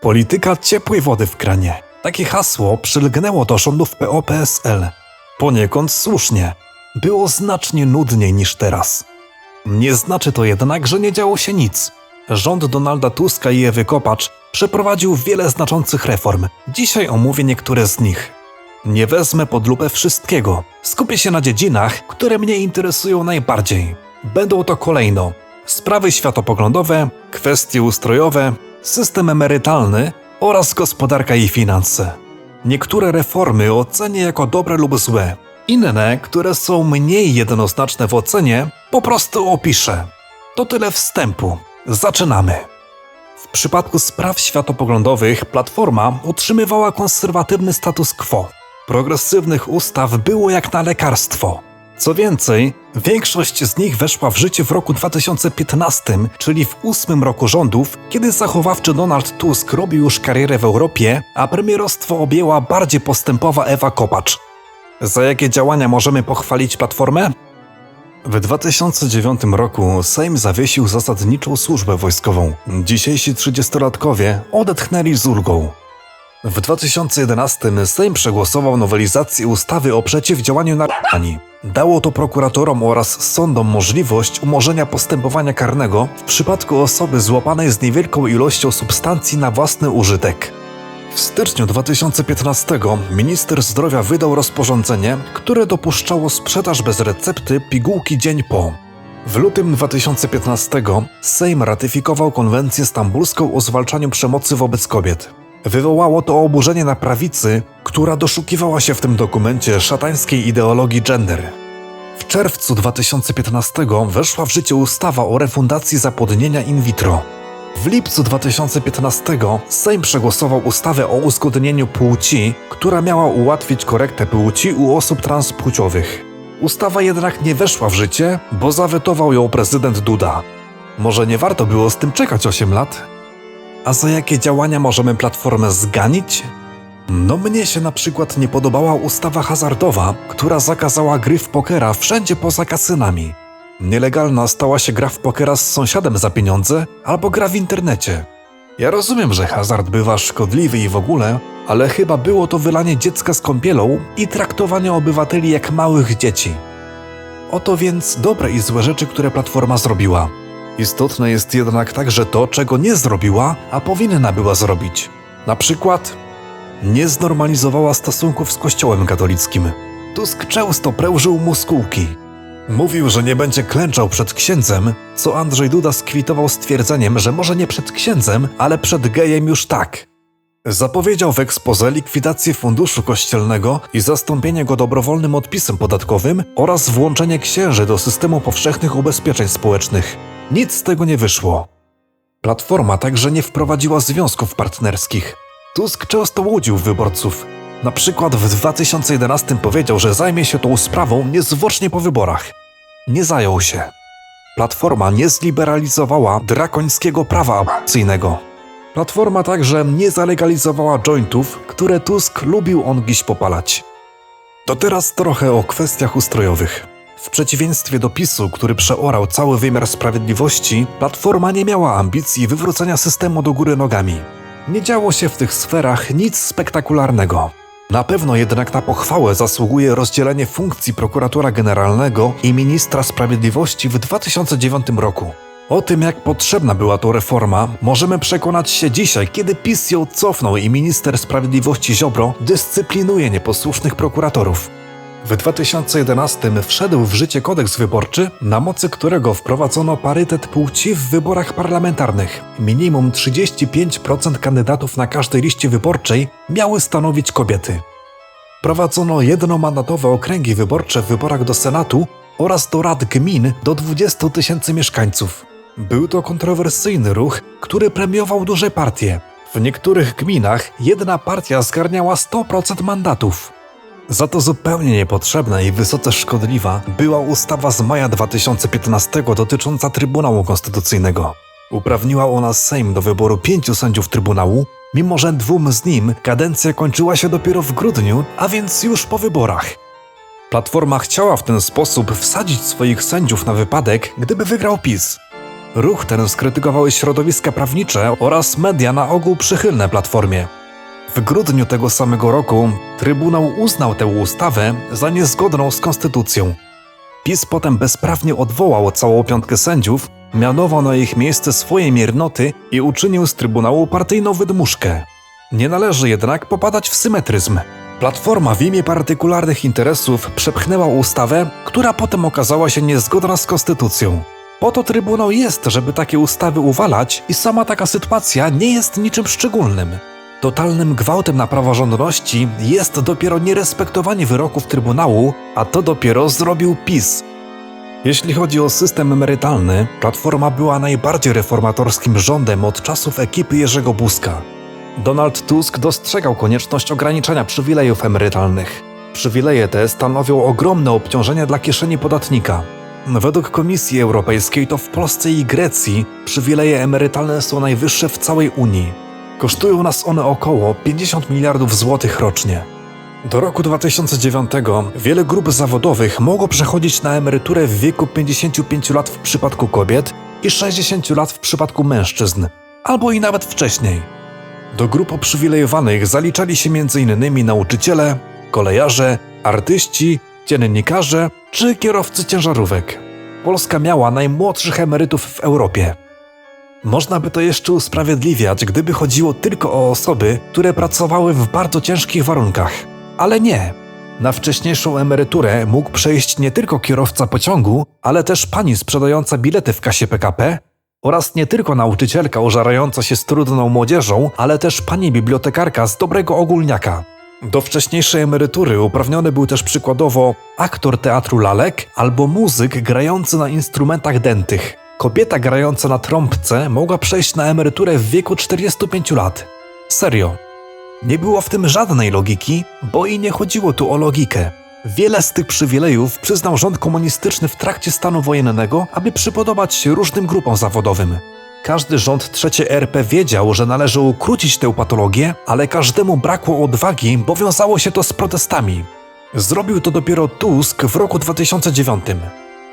Polityka ciepłej wody w kranie. Takie hasło przylgnęło do rządów PO-PSL. Poniekąd słusznie. Było znacznie nudniej niż teraz. Nie znaczy to jednak, że nie działo się nic. Rząd Donalda Tuska i Ewy Kopacz przeprowadził wiele znaczących reform. Dzisiaj omówię niektóre z nich. Nie wezmę pod lupę wszystkiego. Skupię się na dziedzinach, które mnie interesują najbardziej. Będą to kolejno sprawy światopoglądowe, kwestie ustrojowe, system emerytalny oraz gospodarka i finanse. Niektóre reformy ocenię jako dobre lub złe. Inne, które są mniej jednoznaczne w ocenie, po prostu opiszę. To tyle wstępu. Zaczynamy. W przypadku spraw światopoglądowych Platforma utrzymywała konserwatywny status quo. Progresywnych ustaw było jak na lekarstwo. Co więcej, większość z nich weszła w życie w roku 2015, czyli w ósmym roku rządów, kiedy zachowawczy Donald Tusk robił już karierę w Europie, a premierostwo objęła bardziej postępowa Ewa Kopacz. Za jakie działania możemy pochwalić Platformę? W 2009 roku Sejm zawiesił zasadniczą służbę wojskową. Dzisiejsi trzydziestolatkowie odetchnęli z ulgą. W 2011 Sejm przegłosował nowelizację ustawy o przeciwdziałaniu narkomanii. Dało to prokuratorom oraz sądom możliwość umorzenia postępowania karnego w przypadku osoby złapanej z niewielką ilością substancji na własny użytek. W styczniu 2015 minister zdrowia wydał rozporządzenie, które dopuszczało sprzedaż bez recepty pigułki dzień po. W lutym 2015 Sejm ratyfikował konwencję stambulską o zwalczaniu przemocy wobec kobiet. Wywołało to oburzenie na prawicy, która doszukiwała się w tym dokumencie szatańskiej ideologii gender. W czerwcu 2015 weszła w życie ustawa o refundacji zapłodnienia in vitro. W lipcu 2015 Sejm przegłosował ustawę o uzgodnieniu płci, która miała ułatwić korektę płci u osób transpłciowych. Ustawa jednak nie weszła w życie, bo zawetował ją prezydent Duda. Może nie warto było z tym czekać 8 lat? A za jakie działania możemy platformę zganić? No mnie się na przykład nie podobała ustawa hazardowa, która zakazała gry w pokera wszędzie poza kasynami. Nielegalna stała się gra w pokera z sąsiadem za pieniądze albo gra w internecie. Ja rozumiem, że hazard bywa szkodliwy i w ogóle, ale chyba było to wylanie dziecka z kąpielą i traktowanie obywateli jak małych dzieci. Oto więc dobre i złe rzeczy, które Platforma zrobiła. Istotne jest jednak także to, czego nie zrobiła, a powinna była zrobić. Na przykład nie znormalizowała stosunków z Kościołem katolickim. Tusk często prężył muskułki. Mówił, że nie będzie klęczał przed księdzem, co Andrzej Duda skwitował stwierdzeniem, że może nie przed księdzem, ale przed gejem już tak. Zapowiedział w ekspoze likwidację funduszu kościelnego i zastąpienie go dobrowolnym odpisem podatkowym oraz włączenie księży do systemu powszechnych ubezpieczeń społecznych. Nic z tego nie wyszło. Platforma także nie wprowadziła związków partnerskich. Tusk często łudził wyborców. Na przykład w 2011 powiedział, że zajmie się tą sprawą niezwłocznie po wyborach. Nie zajął się. Platforma nie zliberalizowała drakońskiego prawa aborcyjnego. Platforma także nie zalegalizowała jointów, które Tusk lubił on dziś popalać. To teraz trochę o kwestiach ustrojowych. W przeciwieństwie do PiSu, który przeorał cały wymiar sprawiedliwości, Platforma nie miała ambicji wywrócenia systemu do góry nogami. Nie działo się w tych sferach nic spektakularnego. Na pewno jednak na pochwałę zasługuje rozdzielenie funkcji prokuratora generalnego i ministra sprawiedliwości w 2009 roku. O tym, jak potrzebna była to reforma, możemy przekonać się dzisiaj, kiedy PiS ją cofnął i minister sprawiedliwości Ziobro dyscyplinuje nieposłusznych prokuratorów. W 2011 wszedł w życie kodeks wyborczy, na mocy którego wprowadzono parytet płci w wyborach parlamentarnych. Minimum 35% kandydatów na każdej liście wyborczej miały stanowić kobiety. Prowadzono jednomandatowe okręgi wyborcze w wyborach do Senatu oraz do rad gmin do 20 tysięcy mieszkańców. Był to kontrowersyjny ruch, który premiował duże partie. W niektórych gminach jedna partia zgarniała 100% mandatów. Za to zupełnie niepotrzebna i wysoce szkodliwa była ustawa z maja 2015 dotycząca Trybunału Konstytucyjnego. Uprawniła ona Sejm do wyboru pięciu sędziów Trybunału, mimo że dwóm z nim kadencja kończyła się dopiero w grudniu, a więc już po wyborach. Platforma chciała w ten sposób wsadzić swoich sędziów na wypadek, gdyby wygrał PiS. Ruch ten skrytykowały środowiska prawnicze oraz media na ogół przychylne Platformie. W grudniu tego samego roku Trybunał uznał tę ustawę za niezgodną z konstytucją. PiS potem bezprawnie odwołał całą piątkę sędziów, mianował na ich miejsce swoje miernoty i uczynił z Trybunału partyjną wydmuszkę. Nie należy jednak popadać w symetryzm. Platforma w imię partykularnych interesów przepchnęła ustawę, która potem okazała się niezgodna z konstytucją. Po to Trybunał jest, żeby takie ustawy uwalać i sama taka sytuacja nie jest niczym szczególnym. Totalnym gwałtem na praworządności jest dopiero nierespektowanie wyroków Trybunału, a to dopiero zrobił PiS. Jeśli chodzi o system emerytalny, Platforma była najbardziej reformatorskim rządem od czasów ekipy Jerzego Buzka. Donald Tusk dostrzegał konieczność ograniczania przywilejów emerytalnych. Przywileje te stanowią ogromne obciążenie dla kieszeni podatnika. Według Komisji Europejskiej to w Polsce i Grecji przywileje emerytalne są najwyższe w całej Unii. Kosztują nas one około 50 miliardów złotych rocznie. Do roku 2009 wiele grup zawodowych mogło przechodzić na emeryturę w wieku 55 lat w przypadku kobiet i 60 lat w przypadku mężczyzn, albo i nawet wcześniej. Do grup uprzywilejowanych zaliczali się m.in. nauczyciele, kolejarze, artyści, dziennikarze czy kierowcy ciężarówek. Polska miała najmłodszych emerytów w Europie. Można by to jeszcze usprawiedliwiać, gdyby chodziło tylko o osoby, które pracowały w bardzo ciężkich warunkach. Ale nie. Na wcześniejszą emeryturę mógł przejść nie tylko kierowca pociągu, ale też pani sprzedająca bilety w kasie PKP oraz nie tylko nauczycielka użarająca się z trudną młodzieżą, ale też pani bibliotekarka z dobrego ogólniaka. Do wcześniejszej emerytury uprawniony był też przykładowo aktor teatru lalek albo muzyk grający na instrumentach dętych. Kobieta grająca na trąbce mogła przejść na emeryturę w wieku 45 lat. Serio. Nie było w tym żadnej logiki, bo i nie chodziło tu o logikę. Wiele z tych przywilejów przyznał rząd komunistyczny w trakcie stanu wojennego, aby przypodobać się różnym grupom zawodowym. Każdy rząd III RP wiedział, że należy ukrócić tę patologię, ale każdemu brakło odwagi, bo wiązało się to z protestami. Zrobił to dopiero Tusk w roku 2009.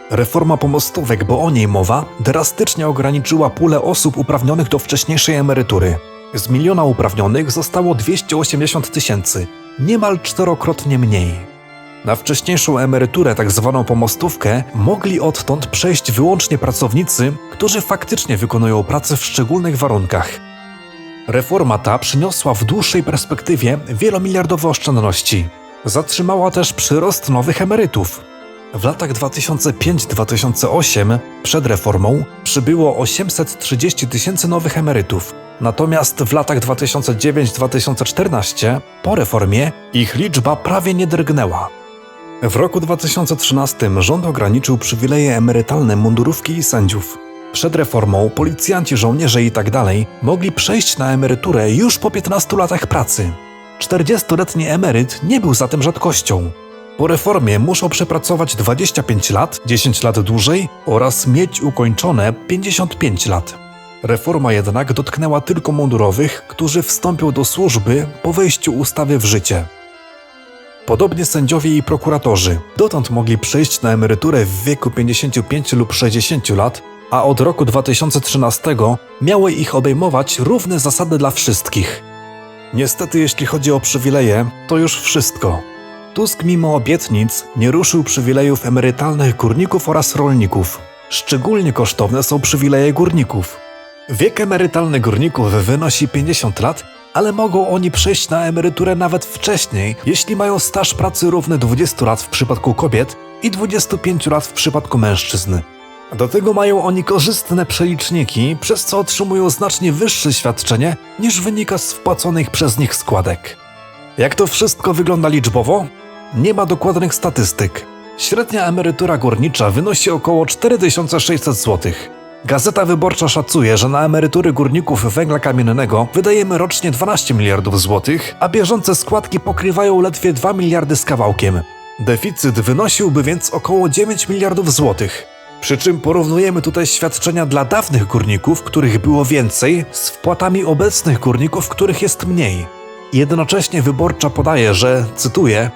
Reforma pomostówek, bo o niej mowa, drastycznie ograniczyła pulę osób uprawnionych do wcześniejszej emerytury. Z miliona uprawnionych zostało 280 tysięcy, niemal czterokrotnie mniej. Na wcześniejszą emeryturę, tak zwaną pomostówkę, mogli odtąd przejść wyłącznie pracownicy, którzy faktycznie wykonują pracę w szczególnych warunkach. Reforma ta przyniosła w dłuższej perspektywie wielomiliardowe oszczędności. Zatrzymała też przyrost nowych emerytów. W latach 2005-2008 przed reformą przybyło 830 tysięcy nowych emerytów, natomiast w latach 2009-2014 po reformie ich liczba prawie nie drgnęła. W roku 2013 rząd ograniczył przywileje emerytalne mundurówki i sędziów. Przed reformą policjanci, żołnierze i tak mogli przejść na emeryturę już po 15 latach pracy. 40-letni emeryt nie był zatem rzadkością. Po reformie muszą przepracować 25 lat, 10 lat dłużej oraz mieć ukończone 55 lat. Reforma jednak dotknęła tylko mundurowych, którzy wstąpią do służby po wejściu ustawy w życie. Podobnie sędziowie i prokuratorzy dotąd mogli przejść na emeryturę w wieku 55 lub 60 lat, a od roku 2013 miały ich obejmować równe zasady dla wszystkich. Niestety, jeśli chodzi o przywileje, to już wszystko. Tusk mimo obietnic nie ruszył przywilejów emerytalnych górników oraz rolników. Szczególnie kosztowne są przywileje górników. Wiek emerytalny górników wynosi 50 lat, ale mogą oni przejść na emeryturę nawet wcześniej, jeśli mają staż pracy równy 20 lat w przypadku kobiet i 25 lat w przypadku mężczyzn. Do tego mają oni korzystne przeliczniki, przez co otrzymują znacznie wyższe świadczenie niż wynika z wpłaconych przez nich składek. Jak to wszystko wygląda liczbowo? Nie ma dokładnych statystyk. Średnia emerytura górnicza wynosi około 4600 zł. Gazeta Wyborcza szacuje, że na emerytury górników węgla kamiennego wydajemy rocznie 12 miliardów złotych, a bieżące składki pokrywają ledwie 2 miliardy z kawałkiem. Deficyt wynosiłby więc około 9 miliardów złotych. Przy czym porównujemy tutaj świadczenia dla dawnych górników, których było więcej, z wpłatami obecnych górników, których jest mniej. Jednocześnie wyborcza podaje, że, cytuję,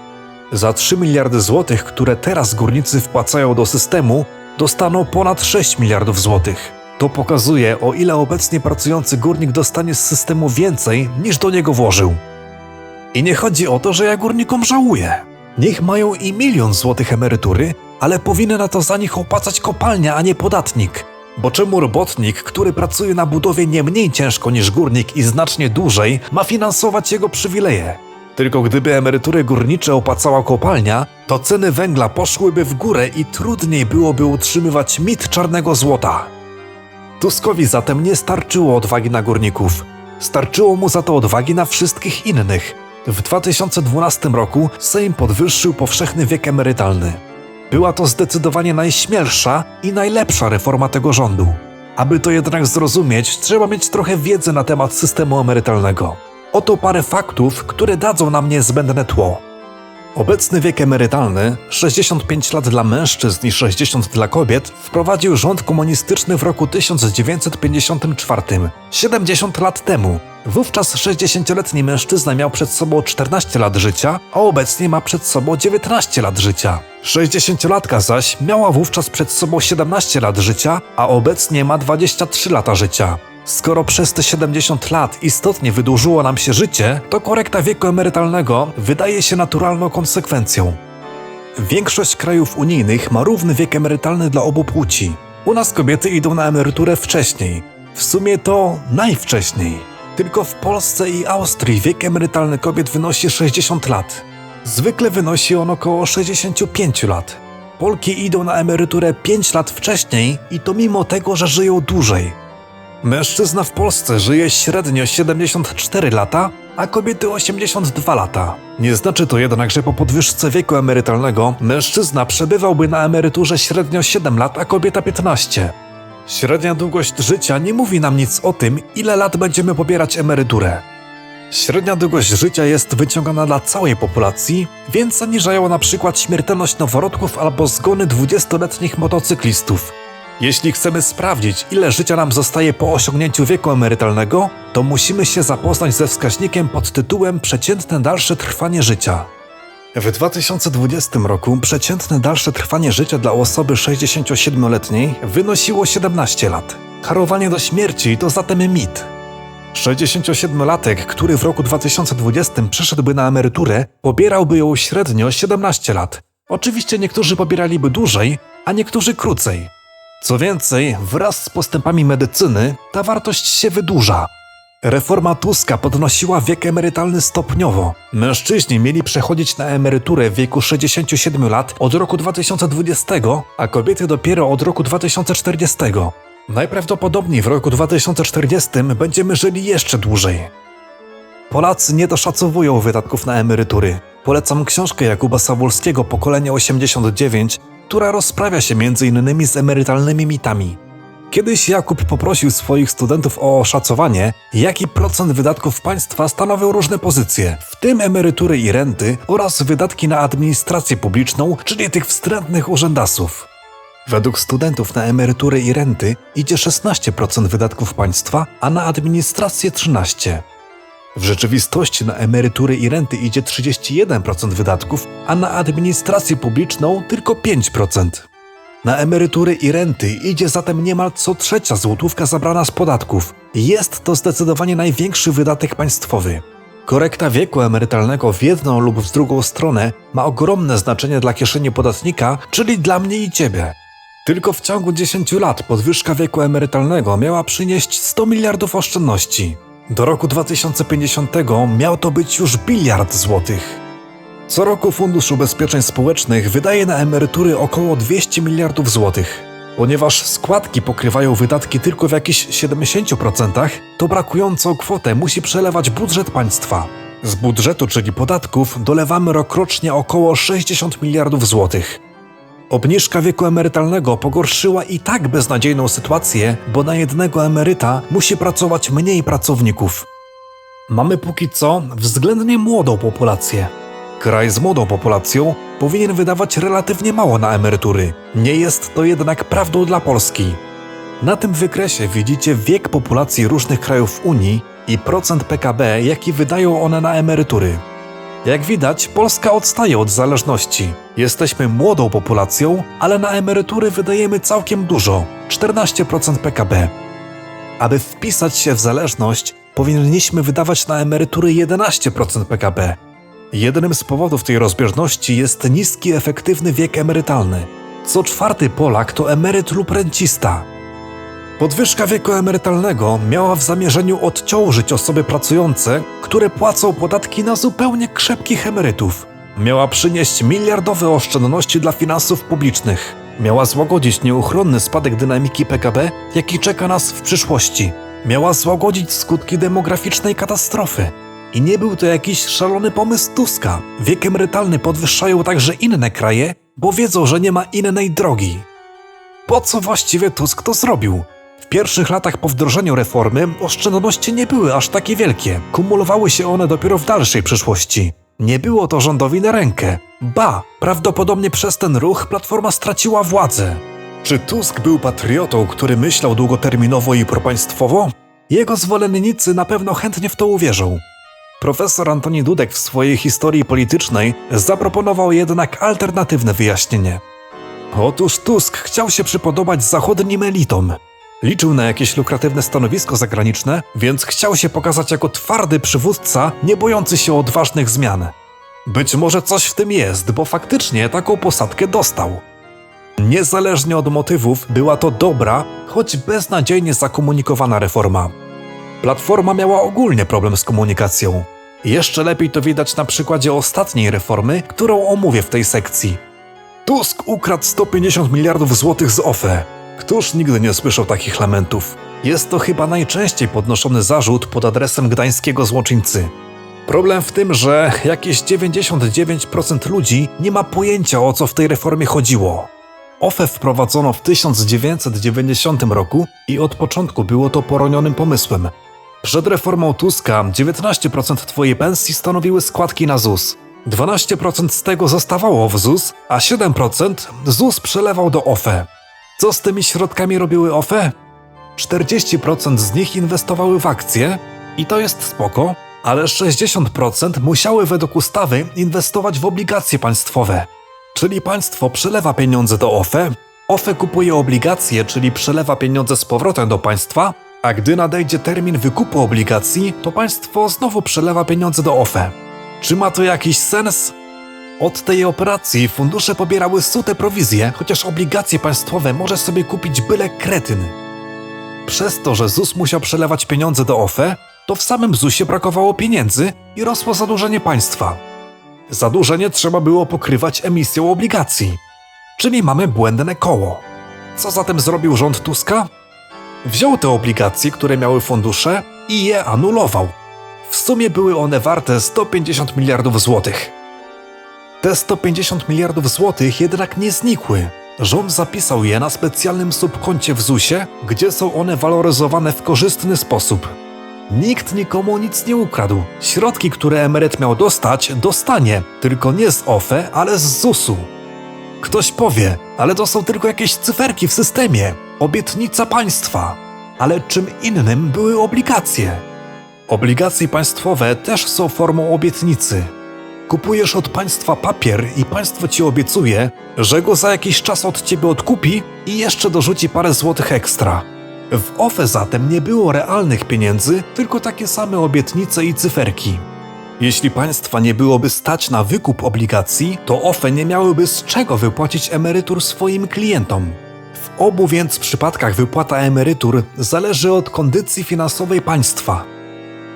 za 3 miliardy złotych, które teraz górnicy wpłacają do systemu, dostaną ponad 6 miliardów złotych. To pokazuje, o ile obecnie pracujący górnik dostanie z systemu więcej, niż do niego włożył. I nie chodzi o to, że ja górnikom żałuję. Niech mają i milion złotych emerytury, ale powinny na to za nich opłacać kopalnia, a nie podatnik. Bo czemu robotnik, który pracuje na budowie nie mniej ciężko niż górnik i znacznie dłużej, ma finansować jego przywileje? Tylko gdyby emerytury górnicze opłacała kopalnia, to ceny węgla poszłyby w górę i trudniej byłoby utrzymywać mit czarnego złota. Tuskowi zatem nie starczyło odwagi na górników. Starczyło mu za to odwagi na wszystkich innych. W 2012 roku Sejm podwyższył powszechny wiek emerytalny. Była to zdecydowanie najśmielsza i najlepsza reforma tego rządu. Aby to jednak zrozumieć, trzeba mieć trochę wiedzy na temat systemu emerytalnego. Oto parę faktów, które dadzą nam niezbędne tło. Obecny wiek emerytalny, 65 lat dla mężczyzn i 60 dla kobiet, wprowadził rząd komunistyczny w roku 1954, 70 lat temu. Wówczas 60-letni mężczyzna miał przed sobą 14 lat życia, a obecnie ma przed sobą 19 lat życia. 60-latka zaś miała wówczas przed sobą 17 lat życia, a obecnie ma 23 lata życia. Skoro przez te 70 lat istotnie wydłużyło nam się życie, to korekta wieku emerytalnego wydaje się naturalną konsekwencją. Większość krajów unijnych ma równy wiek emerytalny dla obu płci. U nas kobiety idą na emeryturę wcześniej. W sumie to najwcześniej. Tylko w Polsce i Austrii wiek emerytalny kobiet wynosi 60 lat. Zwykle wynosi on około 65 lat. Polki idą na emeryturę 5 lat wcześniej i to mimo tego, że żyją dłużej. Mężczyzna w Polsce żyje średnio 74 lata, a kobiety 82 lata. Nie znaczy to jednak, że po podwyżce wieku emerytalnego mężczyzna przebywałby na emeryturze średnio 7 lat, a kobieta 15. Średnia długość życia nie mówi nam nic o tym, ile lat będziemy pobierać emeryturę. Średnia długość życia jest wyciągana dla całej populacji, więc zaniżają na przykład śmiertelność noworodków albo zgony 20-letnich motocyklistów. Jeśli chcemy sprawdzić, ile życia nam zostaje po osiągnięciu wieku emerytalnego, to musimy się zapoznać ze wskaźnikiem pod tytułem Przeciętne dalsze trwanie życia. W 2020 roku przeciętne dalsze trwanie życia dla osoby 67-letniej wynosiło 17 lat. Karowanie do śmierci to zatem mit. 67-latek, który w roku 2020 przeszedłby na emeryturę, pobierałby ją średnio 17 lat. Oczywiście niektórzy pobieraliby dłużej, a niektórzy krócej. Co więcej, wraz z postępami medycyny ta wartość się wydłuża. Reforma Tuska podnosiła wiek emerytalny stopniowo. Mężczyźni mieli przechodzić na emeryturę w wieku 67 lat od roku 2020, a kobiety dopiero od roku 2040. Najprawdopodobniej w roku 2040 będziemy żyli jeszcze dłużej. Polacy nie doszacowują wydatków na emerytury. Polecam książkę Jakuba Sawulskiego Pokolenie 89, która rozprawia się m.in. z emerytalnymi mitami. Kiedyś Jakub poprosił swoich studentów o oszacowanie, jaki procent wydatków państwa stanowią różne pozycje, w tym emerytury i renty oraz wydatki na administrację publiczną, czyli tych wstrętnych urzędasów. Według studentów na emerytury i renty idzie 16% wydatków państwa, a na administrację 13%. W rzeczywistości na emerytury i renty idzie 31% wydatków, a na administrację publiczną tylko 5%. Na emerytury i renty idzie zatem niemal co trzecia złotówka zabrana z podatków. Jest to zdecydowanie największy wydatek państwowy. Korekta wieku emerytalnego w jedną lub w drugą stronę ma ogromne znaczenie dla kieszeni podatnika, czyli dla mnie i ciebie. Tylko w ciągu 10 lat podwyżka wieku emerytalnego miała przynieść 100 miliardów oszczędności. Do roku 2050 miał to być już biliard złotych. Co roku Fundusz Ubezpieczeń Społecznych wydaje na emerytury około 200 miliardów złotych. Ponieważ składki pokrywają wydatki tylko w jakichś 70%, to brakującą kwotę musi przelewać budżet państwa. Z budżetu, czyli podatków, dolewamy rokrocznie około 60 miliardów złotych. Obniżka wieku emerytalnego pogorszyła i tak beznadziejną sytuację, bo na jednego emeryta musi pracować mniej pracowników. Mamy póki co względnie młodą populację. Kraj z młodą populacją powinien wydawać relatywnie mało na emerytury. Nie jest to jednak prawdą dla Polski. Na tym wykresie widzicie wiek populacji różnych krajów Unii i procent PKB, jaki wydają one na emerytury. Jak widać, Polska odstaje od zależności. Jesteśmy młodą populacją, ale na emerytury wydajemy całkiem dużo 14% PKB. Aby wpisać się w zależność, powinniśmy wydawać na emerytury 11% PKB. Jednym z powodów tej rozbieżności jest niski efektywny wiek emerytalny. Co czwarty Polak to emeryt lub rencista. Podwyżka wieku emerytalnego miała w zamierzeniu odciążyć osoby pracujące, które płacą podatki na zupełnie krzepkich emerytów. Miała przynieść miliardowe oszczędności dla finansów publicznych. Miała złagodzić nieuchronny spadek dynamiki PKB, jaki czeka nas w przyszłości. Miała złagodzić skutki demograficznej katastrofy. I nie był to jakiś szalony pomysł Tuska. Wiek emerytalny podwyższają także inne kraje, bo wiedzą, że nie ma innej drogi. Po co właściwie Tusk to zrobił? W pierwszych latach po wdrożeniu reformy oszczędności nie były aż takie wielkie. Kumulowały się one dopiero w dalszej przyszłości. Nie było to rządowi na rękę. Ba, prawdopodobnie przez ten ruch Platforma straciła władzę. Czy Tusk był patriotą, który myślał długoterminowo i propaństwowo? Jego zwolennicy na pewno chętnie w to uwierzą. Profesor Antoni Dudek w swojej historii politycznej zaproponował jednak alternatywne wyjaśnienie. Otóż Tusk chciał się przypodobać zachodnim elitom. Liczył na jakieś lukratywne stanowisko zagraniczne, więc chciał się pokazać jako twardy przywódca, nie bojący się odważnych zmian. Być może coś w tym jest, bo faktycznie taką posadkę dostał. Niezależnie od motywów, była to dobra, choć beznadziejnie zakomunikowana reforma. Platforma miała ogólnie problem z komunikacją. Jeszcze lepiej to widać na przykładzie ostatniej reformy, którą omówię w tej sekcji. Tusk ukradł 150 miliardów złotych z OFE. Któż nigdy nie słyszał takich lamentów? Jest to chyba najczęściej podnoszony zarzut pod adresem gdańskiego złoczyńcy. Problem w tym, że jakieś 99% ludzi nie ma pojęcia o co w tej reformie chodziło. OFE wprowadzono w 1990 roku i od początku było to poronionym pomysłem. Przed reformą Tuska 19% Twojej pensji stanowiły składki na ZUS. 12% z tego zostawało w ZUS, a 7% ZUS przelewał do OFE. Co z tymi środkami robiły OFE? 40% z nich inwestowały w akcje i to jest spoko, ale 60% musiały według ustawy inwestować w obligacje państwowe. Czyli państwo przelewa pieniądze do OFE, OFE kupuje obligacje, czyli przelewa pieniądze z powrotem do państwa, a gdy nadejdzie termin wykupu obligacji, to państwo znowu przelewa pieniądze do OFE. Czy ma to jakiś sens? Od tej operacji fundusze pobierały sute prowizje, chociaż obligacje państwowe może sobie kupić byle kretyn. Przez to, że ZUS musiał przelewać pieniądze do OFE, to w samym ZUSie brakowało pieniędzy i rosło zadłużenie państwa. Zadłużenie trzeba było pokrywać emisją obligacji. Czyli mamy błędne koło. Co zatem zrobił rząd Tuska? Wziął te obligacje, które miały fundusze i je anulował. W sumie były one warte 150 miliardów złotych. Te 150 miliardów złotych jednak nie znikły. Rząd zapisał je na specjalnym subkoncie w ZUSie, gdzie są one waloryzowane w korzystny sposób. Nikt nikomu nic nie ukradł. Środki, które emeryt miał dostać, dostanie, tylko nie z OFE, ale z ZUS-u. Ktoś powie, ale to są tylko jakieś cyferki w systemie, obietnica państwa. Ale czym innym były obligacje? Obligacje państwowe też są formą obietnicy. Kupujesz od państwa papier i państwo ci obiecuje, że go za jakiś czas od ciebie odkupi i jeszcze dorzuci parę złotych ekstra. W OFE zatem nie było realnych pieniędzy, tylko takie same obietnice i cyferki. Jeśli państwa nie byłoby stać na wykup obligacji, to OFE nie miałyby z czego wypłacić emerytur swoim klientom. W obu więc przypadkach wypłata emerytur zależy od kondycji finansowej państwa.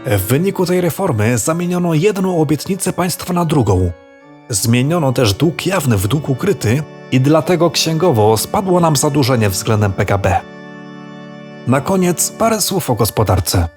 W wyniku tej reformy zamieniono jedną obietnicę państwa na drugą. Zmieniono też dług jawny w dług ukryty i dlatego księgowo spadło nam zadłużenie względem PKB. Na koniec parę słów o gospodarce.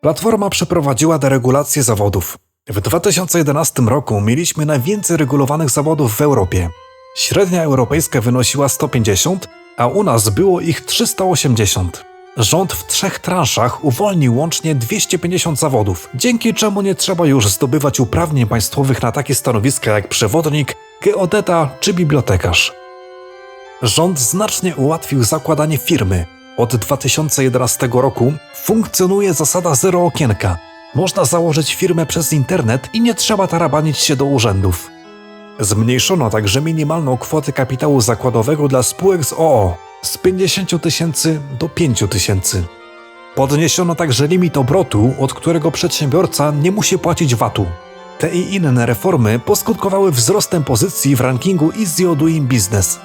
Platforma przeprowadziła deregulację zawodów. W 2011 roku mieliśmy najwięcej regulowanych zawodów w Europie. Średnia europejska wynosiła 150, a u nas było ich 380. Rząd w trzech transzach uwolnił łącznie 250 zawodów, dzięki czemu nie trzeba już zdobywać uprawnień państwowych na takie stanowiska jak przewodnik, geodeta czy bibliotekarz. Rząd znacznie ułatwił zakładanie firmy. Od 2011 roku funkcjonuje zasada zero okienka. Można założyć firmę przez internet i nie trzeba tarabanić się do urzędów. Zmniejszono także minimalną kwotę kapitału zakładowego dla spółek z OO. Z 50 tysięcy do 5 tysięcy. Podniesiono także limit obrotu, od którego przedsiębiorca nie musi płacić VAT-u. Te i inne reformy poskutkowały wzrostem pozycji w rankingu Easy Doing Business.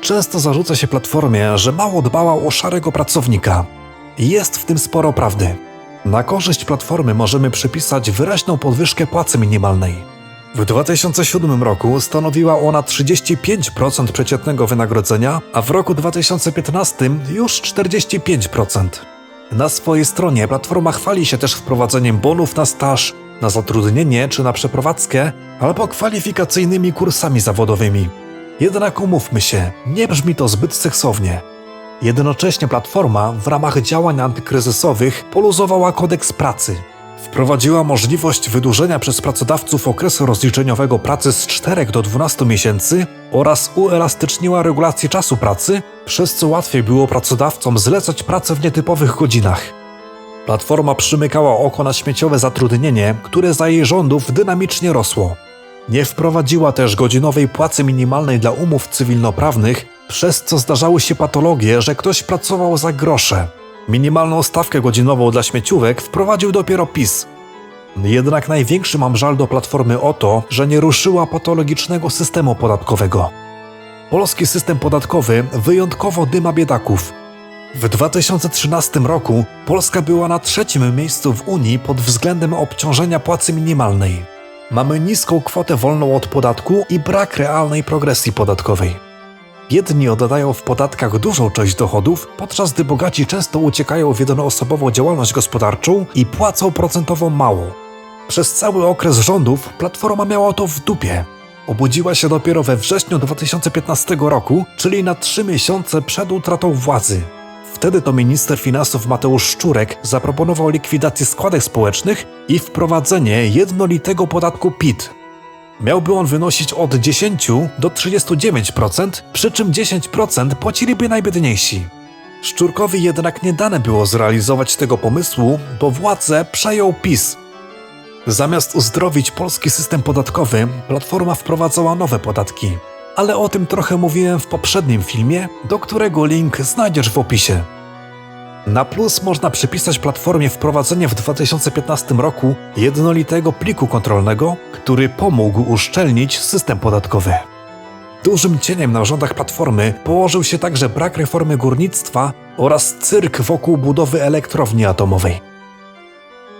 Często zarzuca się platformie, że mało dbała o szarego pracownika. Jest w tym sporo prawdy. Na korzyść platformy możemy przypisać wyraźną podwyżkę płacy minimalnej. W 2007 roku stanowiła ona 35% przeciętnego wynagrodzenia, a w roku 2015 już 45%. Na swojej stronie platforma chwali się też wprowadzeniem bonów na staż, na zatrudnienie czy na przeprowadzkę, albo kwalifikacyjnymi kursami zawodowymi. Jednak umówmy się, nie brzmi to zbyt seksownie. Jednocześnie platforma w ramach działań antykryzysowych poluzowała kodeks pracy. Wprowadziła możliwość wydłużenia przez pracodawców okresu rozliczeniowego pracy z 4 do 12 miesięcy oraz uelastyczniła regulację czasu pracy, przez co łatwiej było pracodawcom zlecać pracę w nietypowych godzinach. Platforma przymykała oko na śmieciowe zatrudnienie, które za jej rządów dynamicznie rosło. Nie wprowadziła też godzinowej płacy minimalnej dla umów cywilnoprawnych, przez co zdarzały się patologie, że ktoś pracował za grosze. Minimalną stawkę godzinową dla śmieciówek wprowadził dopiero PiS. Jednak największy mam żal do Platformy o to, że nie ruszyła patologicznego systemu podatkowego. Polski system podatkowy wyjątkowo dyma biedaków. W 2013 roku Polska była na trzecim miejscu w Unii pod względem obciążenia płacy minimalnej. Mamy niską kwotę wolną od podatku i brak realnej progresji podatkowej. Biedni oddają w podatkach dużą część dochodów, podczas gdy bogaci często uciekają w jednoosobową działalność gospodarczą i płacą procentowo mało. Przez cały okres rządów Platforma miała to w dupie. Obudziła się dopiero we wrześniu 2015 roku, czyli na trzy miesiące przed utratą władzy. Wtedy to minister finansów Mateusz Szczurek zaproponował likwidację składek społecznych i wprowadzenie jednolitego podatku PIT. Miałby on wynosić od 10 do 39%, przy czym 10% płaciliby najbiedniejsi. Szczurkowi jednak nie dane było zrealizować tego pomysłu, bo władzę przejął PiS. Zamiast uzdrowić polski system podatkowy, Platforma wprowadzała nowe podatki. Ale o tym trochę mówiłem w poprzednim filmie, do którego link znajdziesz w opisie. Na plus można przypisać platformie wprowadzenie w 2015 roku jednolitego pliku kontrolnego, który pomógł uszczelnić system podatkowy. Dużym cieniem na rządach platformy położył się także brak reformy górnictwa oraz cyrk wokół budowy elektrowni atomowej.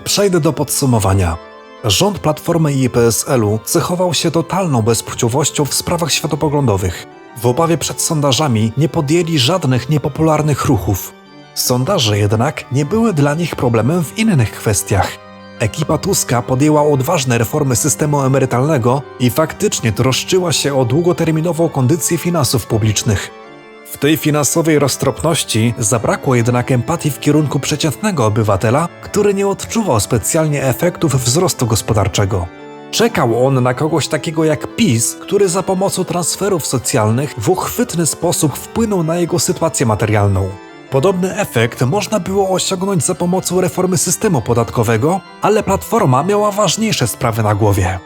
Przejdę do podsumowania. Rząd Platformy i PSL-u cechował się totalną bezpłciowością w sprawach światopoglądowych. W obawie przed sondażami nie podjęli żadnych niepopularnych ruchów. Sondaże jednak nie były dla nich problemem w innych kwestiach. Ekipa Tuska podjęła odważne reformy systemu emerytalnego i faktycznie troszczyła się o długoterminową kondycję finansów publicznych. W tej finansowej roztropności zabrakło jednak empatii w kierunku przeciętnego obywatela, który nie odczuwał specjalnie efektów wzrostu gospodarczego. Czekał on na kogoś takiego jak PiS, który za pomocą transferów socjalnych w uchwytny sposób wpłynął na jego sytuację materialną. Podobny efekt można było osiągnąć za pomocą reformy systemu podatkowego, ale Platforma miała ważniejsze sprawy na głowie.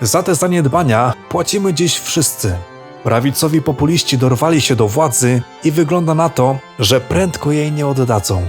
Za te zaniedbania płacimy dziś wszyscy. Prawicowi populiści dorwali się do władzy i wygląda na to, że prędko jej nie oddadzą.